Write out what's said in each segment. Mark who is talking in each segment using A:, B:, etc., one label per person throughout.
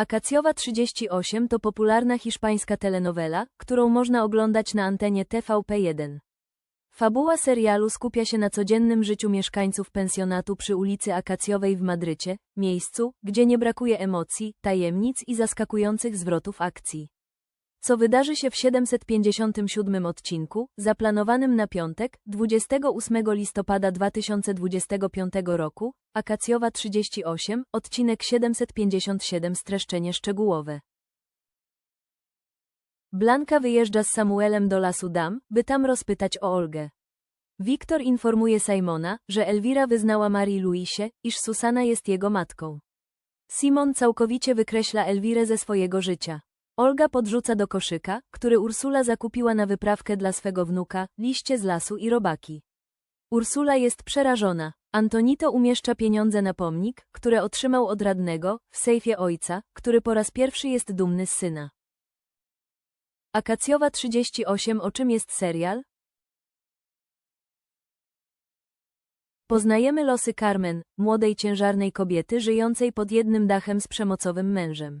A: Akacjowa 38 to popularna hiszpańska telenowela, którą można oglądać na antenie TVP1. Fabuła serialu skupia się na codziennym życiu mieszkańców pensjonatu przy ulicy Akacjowej w Madrycie, miejscu, gdzie nie brakuje emocji, tajemnic i zaskakujących zwrotów akcji. Co wydarzy się w 757 odcinku, zaplanowanym na piątek, 28 listopada 2025 roku, Akacjowa 38, odcinek 757 streszczenie szczegółowe. Blanka wyjeżdża z Samuelem do lasu Dam, by tam rozpytać o Olgę. Wiktor informuje Simona, że Elwira wyznała Marii Luisie, iż Susana jest jego matką. Simon całkowicie wykreśla Elwirę ze swojego życia. Olga podrzuca do koszyka, który Ursula zakupiła na wyprawkę dla swego wnuka, liście z lasu i robaki. Ursula jest przerażona. Antonito umieszcza pieniądze na pomnik, które otrzymał od radnego, w sejfie ojca, który po raz pierwszy jest dumny z syna. Akacjowa 38 O czym jest serial? Poznajemy losy Carmen, młodej ciężarnej kobiety żyjącej pod jednym dachem z przemocowym mężem.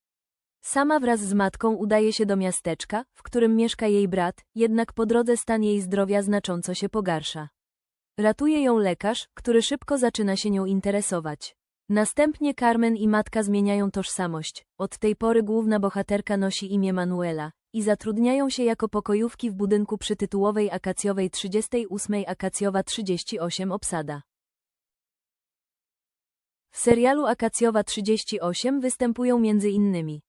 A: Sama wraz z matką udaje się do miasteczka, w którym mieszka jej brat, jednak po drodze stan jej zdrowia znacząco się pogarsza. Ratuje ją lekarz, który szybko zaczyna się nią interesować. Następnie Carmen i matka zmieniają tożsamość. Od tej pory główna bohaterka nosi imię Manuela i zatrudniają się jako pokojówki w budynku przytytułowej Akacjowej 38 Akacjowa 38 obsada. W serialu Akacjowa 38 występują między innymi